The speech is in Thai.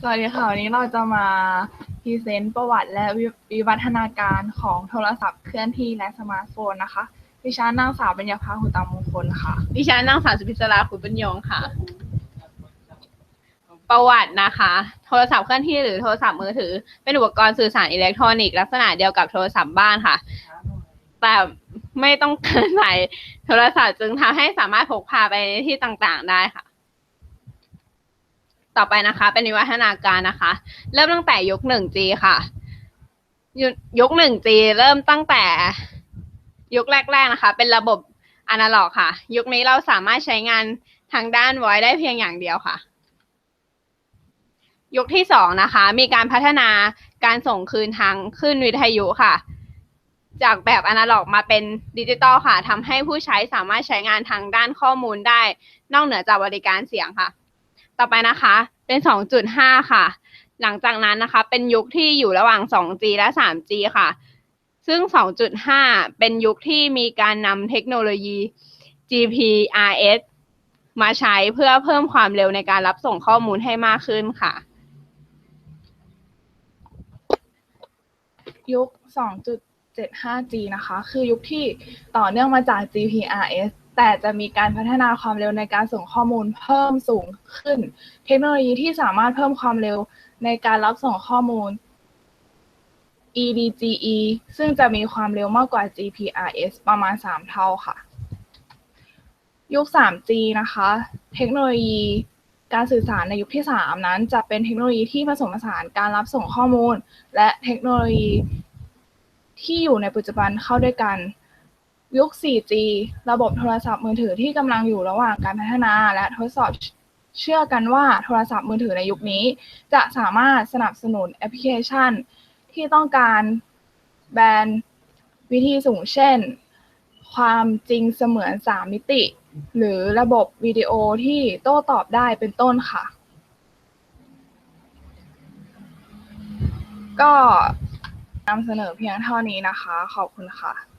สวัสดีค่ะ วันนี้เราจะมาพรีเซนต์ประวัติและวิวัฒนาการของโทรศัพท์เคลื่อนที่และสมาร์ทโฟนนะคะ ดิฉันนางสาวเบญญาภาหุตามงคลค่ะ ดิฉันนางสาวสุพิศราขุนปัญยงค่ะ ประวัตินะคะ โทรศัพท์เคลื่อนที่หรือโทรศัพท์มือถือ เป็นอุปกรณ์สื่อสารอิเล็กทรอนิกส์ลักษณะเดียวกับโทรศัพท์บ้านค่ะ แต่ไม่ต้องเกินใส่โทรศัพท์จึงทำให้สามารถพกพาไปที่ต่างๆ ได้ค่ะ ต่อไปนะคะ เป็นวิวัฒนาการนะคะ เริ่มตั้งแต่ยุค 1G ค่ะยุยุค 1G เริ่มตั้งแต่ยุคแรก ๆนะคะ เป็นระบบอนาล็อกค่ะ ยุคนี้เราสามารถใช้งานทางด้าน voice ได้เพียงอย่างเดียวค่ะ ยุคที่สองนะคะ มีการพัฒนาการส่งคืนทางคลื่นวิทยุค่ะ จากแบบอนาล็อกมาเป็นดิจิตอลค่ะทำให้ผู้ใช้สามารถใช้งานทางด้านข้อมูลได้ นอกเหนือจากบริการเสียงค่ะ ต่อไปนะคะ เป็น 2.5 ค่ะ หลังจากนั้นนะคะ เป็นยุคที่อยู่ระหว่าง 2G และ 3G ค่ะ ซึ่ง 2.5 เป็นยุคที่มีการนำเทคโนโลยี GPRS มาใช้เพื่อเพิ่มความเร็วในการรับส่งข้อมูลให้มากขึ้นค่ะ ยุค 2.75G นะคะ คือยุคที่ต่อเนื่องมาจาก GPRS แต่จะมีการพัฒนาความเร็วในการส่งข้อมูลเพิ่มสูงขึ้น เทคโนโลยีที่สามารถเพิ่มความเร็วในการรับส่งข้อมูล EDGE ซึ่งจะมีความเร็วมากกว่า GPRS ประมาณ 3 เท่าค่ะ ยุค 3G นะคะ เทคโนโลยีการสื่อสารในยุคที่ 3 นั้น จะเป็นเทคโนโลยีที่ผสมผสานการรับส่งข้อมูล และเทคโนโลยีที่อยู่ในปัจจุบันเข้าด้วยกัน ยุค 4G ระบบโทรศัพท์มือถือที่กำลังอยู่ระหว่างการพัฒนาและทดสอบเชื่อกันว่าโทรศัพท์มือถือในยุคนี้ จะสามารถสนับสนุนแอปพลิเคชัน ที่ต้องการแบนวิธีสูงเช่น ความจริงเสมือน 3 มิติ หรือระบบวิดีโอที่โต้ตอบได้เป็นต้นค่ะ ก็นำเสนอเพียงเท่านี้นะคะ ขอบคุณค่ะ